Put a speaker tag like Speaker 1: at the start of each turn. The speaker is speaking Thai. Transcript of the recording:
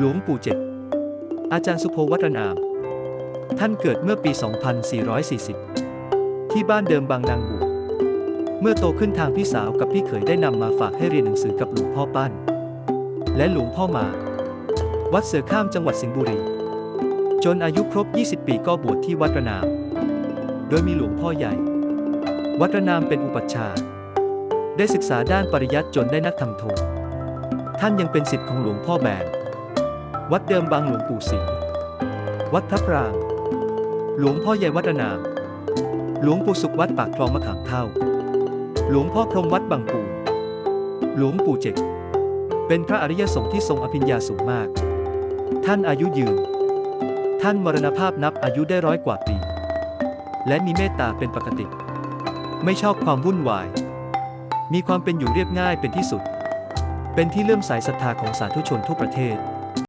Speaker 1: หลวงปู่เจ็ดอาจารย์สุโภวัฒนาม ท่านเกิดเมื่อปี 2440 ที่บ้านเดิมบางนางบวชเมื่อโตขึ้นทางพี่สาวกับพี่เขยได้นำมาฝากให้เรียนหนังสือกับหลวงพ่อปั้น และหลวงพ่อมา วัดเสือข้ามจังหวัดสิงห์บุรี จนอายุครบ 20 ปีก็บวชที่วัดระนาม โดยมีหลวงพ่อใหญ่ วัดระนามเป็นอุปัชฌาย์ได้ศึกษาด้านปริยัติจนได้นักธรรมโทท่านยังเป็นศิษย์ของหลวงพ่อแบน วัดเดิมบางหลวงปู่ศรีวัดพระปราง หลวงพ่อใหญ่วัดนาม หลวงปู่สุขวัดปากคลองมะขามเท่า หลวงพ่อพรมวัดบางปูนหลวงปู่เจกเป็นพระอริยสงฆ์ที่ทรงอภิญญาสูงมาก ท่านอายุยืน ท่านมรณภาพนับอายุได้ร้อยกว่าปี และมีเมตตาเป็นปกติ ไม่ชอบความวุ่นวาย มีความเป็นอยู่เรียบง่ายเป็นที่สุด เป็นที่เลื่อมใสศรัทธาของสาธุชนทั่วประเทศ